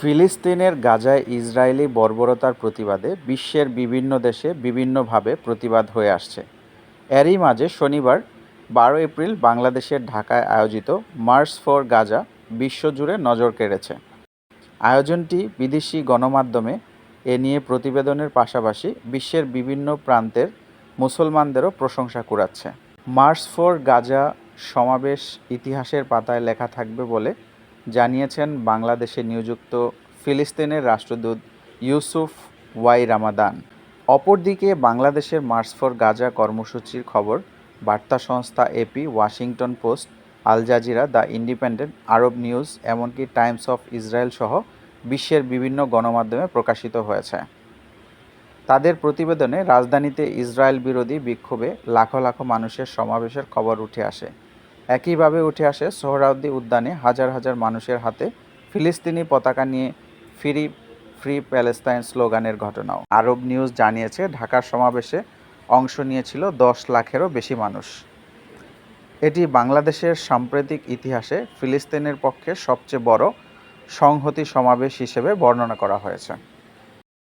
ফিলিস্তিনের গাজায় ইসরায়েলি বর্বরতার প্রতিবাদে বিশ্বের বিভিন্ন দেশে বিভিন্নভাবে প্রতিবাদ হয়ে আসছে। এরই মাঝে শনিবার, বারো এপ্রিল বাংলাদেশের ঢাকায় আয়োজিত মার্চ ফর গাজা বিশ্বজুড়ে নজর কেড়েছে। আয়োজনটি বিদেশি গণমাধ্যমে এ নিয়ে প্রতিবেদনের পাশাপাশি বিশ্বের বিভিন্ন প্রান্তের মুসলমানদেরও প্রশংসা কুড়াচ্ছে। মার্চ ফর গাজা সমাবেশ ইতিহাসের পাতায় লেখা থাকবে বলে জানিয়েছেন বাংলাদেশে নিযুক্ত ফিলিস্তিনের রাষ্ট্রদূত ইউসুফ ওয়াই রামাদান। অপরদিকে বাংলাদেশের মার্চ ফর গাজা কর্মসূচির খবর, বার্তা সংস্থা AP Washington Post, Al Jazeera, the Independent, Arab News, এমনকি টাইমস অফ ইসরায়েল সহ বিশ্বের বিভিন্ন গণমাধ্যমে প্রকাশিত হয়েছে। তাদের প্রতিবেদনে রাজধানীতে ইসরায়েল বিরোধী বিক্ষোভে লাখো লাখো মানুষের সমাবেশের খবর উঠে আসে। একইভাবে উঠে আসে সোহরাওয়ার্দী উদ্যানে হাজার হাজার মানুষের হাতে ফিলিস্তিনি পতাকা নিয়ে ফ্রি ফ্রি প্যালেস্তাইন স্লোগানের ঘটনাও। আরব নিউজ জানিয়েছে, ঢাকার সমাবেশে অংশ নিয়েছিল দশ লাখেরও বেশি মানুষ। এটি বাংলাদেশের সাম্প্রতিক ইতিহাসে ফিলিস্তিনের পক্ষে সবচেয়ে বড় সংহতি সমাবেশ হিসেবে বর্ণনা করা হয়েছে।